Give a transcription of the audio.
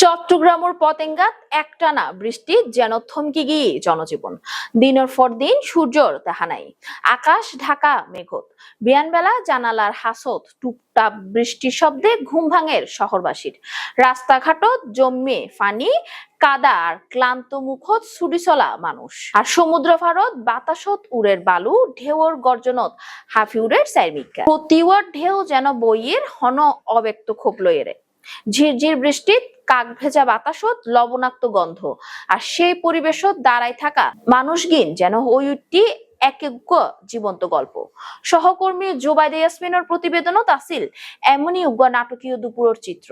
চট্টগ্রামের পতেঙ্গাত একটানা বৃষ্টি যেন থমকি গিয়ে জনজীবন। দিনের পর দিন সূর্যর দেখা নাই। আকাশ ঢাকা মেঘত। বিয়ানবেলা জানালার হাসত টুপটাপ বৃষ্টির শব্দে ঘুম ভাঙের শহরবাসীর। রাস্তাঘাটত জন্মে ফানি, কাদা আর ক্লান্ত মুখত চলা মানুষ। আর সমুদ্র ভারত বাতাসত উড়ের বালু, ঢেউর গর্জনত হাফি উড়ের চাইমিকা প্রতিওয়ার ঢেউ যেন বইয়ের হন অব্যক্ত ক্ষোভ লইয়েরে ঝিরঝির বৃষ্টি কাক ভেজা বাতাসত লবণাক্ত গন্ধ। আর সেই পরিবেশত দাঁড়ায় থাকা মানুষগিন যেন ওইটি এক জীবন্ত গল্প। সহকর্মী জুবাইদা ইয়াসমিনের প্রতিবেদনও তাসিল এমনই উগ্র নাটকীয় দুপুরের চিত্র।